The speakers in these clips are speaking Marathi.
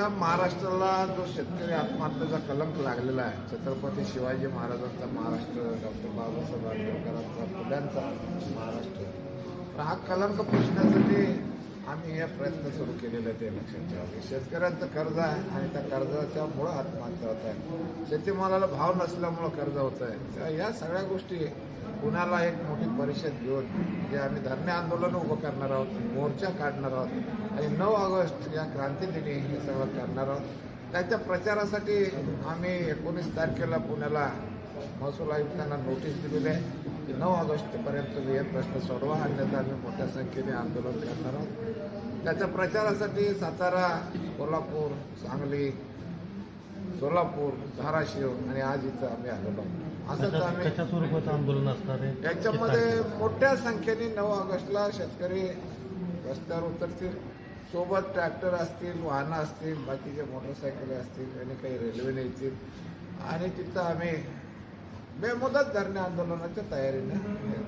आपल्या महाराष्ट्राला जो शेतकरी आत्महत्येचा कलंक लागलेला आहे छत्रपती शिवाजी महाराजांचा महाराष्ट्र डॉक्टर बाबासाहेब आंबेडकरांचा फुल्यांचा महाराष्ट्र. तर हा कलंक पुसण्यासाठी आम्ही हे प्रयत्न सुरू केलेले ते लक्षात ठेवा. शेतकऱ्यांचं कर्ज आहे आणि त्या कर्जाच्या मुळं आत्महत्या होत आहे. शेतीमालाला भाव नसल्यामुळं कर्ज होत आहे या सगळ्या गोष्टी पुण्याला एक मोठी परिषद घेऊन जे आम्ही धरणे आंदोलन उभं करणार आहोत मोर्चा काढणार आहोत आणि नऊ ऑगस्ट या क्रांतीदिनी हे सगळं करणार आहोत. त्याच्या प्रचारासाठी आम्ही एकोणीस तारखेला पुण्याला महसूल आयुक्तांना नोटीस दिलेली आहे. की नऊ ऑगस्टपर्यंत तुम्ही हे प्रश्न सोडवा अन्यथा आम्ही मोठ्या संख्येने आंदोलन करणार आहोत. त्याच्या प्रचारासाठी सातारा कोल्हापूर सांगली सोलापूर धाराशिव आणि आज इथं आम्ही आलेलो. असंच आम्ही कशा स्वरूपाचं आंदोलन असणार आहे? याच्यामध्ये मोठ्या संख्येने नऊ ऑगस्टला शेतकरी रस्त्यावर उतरतील सोबत ट्रॅक्टर असतील वाहनं असतील बाकीचे मोटरसायकली असतील आणि काही रेल्वेने येतील. आणि तिथं आम्ही बेमुदत धरणे आंदोलनाच्या तयारीने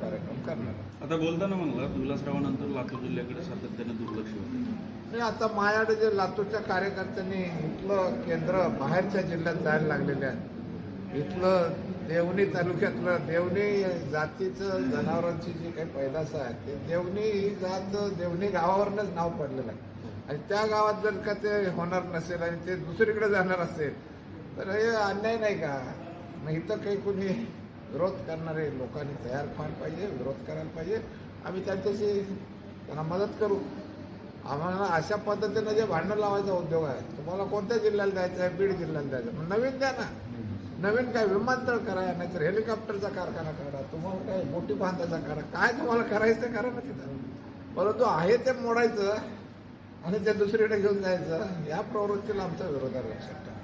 कार्यक्रम करणार. आता बोलताना म्हणला विलासरावानंतर लातूर जिल्ह्याकडे सातत्याने दुर्लक्ष होतं. आता माझ्याकडे जे लातूरच्या कार्यकर्त्यांनी इथलं केंद्र बाहेरच्या जिल्ह्यात जायला लागलेले आहे इथलं देवणी तालुक्यातलं देवणी जातीचं जनावरांची जी काही पैदास आहे ते देवणी ही जात देवणी गावावरनंच नाव पडलेलं आहे. आणि त्या गावात जर का ते होणार नसेल आणि ते दुसरीकडे जाणार असेल तर हे अन्याय नाही का? मग इथं काही कोणी विरोध करणारे लोकांनी तयार व्हायला पाहिजे विरोध करायला पाहिजे. आम्ही त्यांच्याशी त्यांना मदत करू. आम्हाला अशा पद्धतीनं जे भांडण लावायचा उद्योग आहे तुम्हाला कोणत्या जिल्ह्याला द्यायचं आहे? बीड जिल्ह्याला द्यायचं मग नवीन द्या ना. नवीन काय विमानतळ करा नाहीतर हेलिकॉप्टरचा कारखाना करा तुम्हाला काय मोठी बांधायचा करा काय तुम्हाला करायचं करा ना तिथं. परंतु आहे ते मोडायचं आणि ते दुसरीकडे घेऊन जायचं या प्रवृत्तीला आमचा विरोधात लक्षात ठेवा.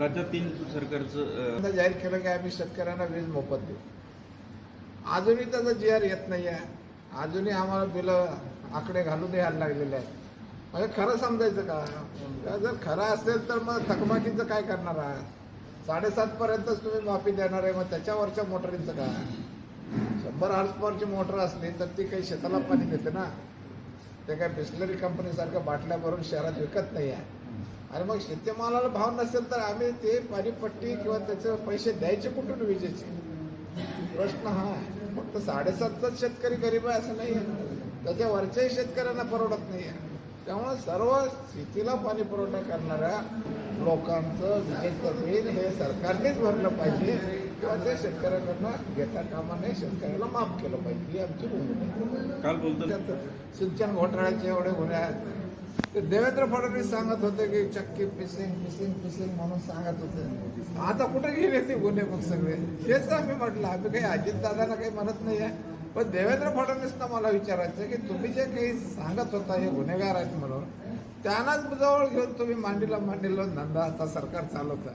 राज्यात तीन सरकारचं जाहीर केलं की आम्ही शेतकऱ्यांना वीज मोफत देऊ. अजूनही त्याचा जी आर येत नाही आहे. अजूनही आम्हाला बिलं आकडे घालून द्यायला लागलेले आहेत. म्हणजे खरं समजायचं का? जर खरं असेल तर मग थकबाकीचं काय करणार आहात? साडेसातपर्यंतच तुम्ही माफी देणार आहे मग त्याच्यावरच्या मोटरींचं काय? शंभर हॉर्स पॉवरची मोटर असली तर ती काही शेताला पाणी देते ना. ते काय बिस्लरी कंपनीसारख्या बाटल्या भरून शहरात विकत नाही आहे. आणि मग शेतीमालाला भाव नसेल तर आम्ही ते पाणीपट्टी किंवा त्याचे पैसे द्यायचे कुठून विजेचे? प्रश्न हा. फक्त साडेसातचाच शेतकरी गरीब आहे असं नाही आहे त्याच्या वरच्याही शेतकऱ्यांना परवडत नाही आहे त्यामुळे सर्व शेतीला पाणी पुरवठा करणाऱ्या लोकांचं विजेचं बिल हे सरकारनेच भरलं पाहिजे किंवा ते शेतकऱ्याकडनं घेता कामा नये शेतकऱ्याला माफ केलं पाहिजे. ही आमची भूमिका. काल त्यात सिंचन घोटाळ्याचे एवढे गुन्हे आहेत. ते देवेंद्र फडणवीस सांगत होते की चक्की पिसिंग पिसिंग पिसिंग म्हणून सांगत होते. आता कुठे गेले ते गुन्हे मग सगळे? हेच आम्ही म्हटलं आम्ही काही अजितदादांना काही म्हणत नाही आहे पण देवेंद्र फडणवीसना मला विचारायचं की तुम्ही जे काही सांगत होता हे गुन्हेगार आहेत म्हणून त्यांनाच जवळ घेऊन तुम्ही मांडीला मांडीला धंदा आता सरकार चालवत आहे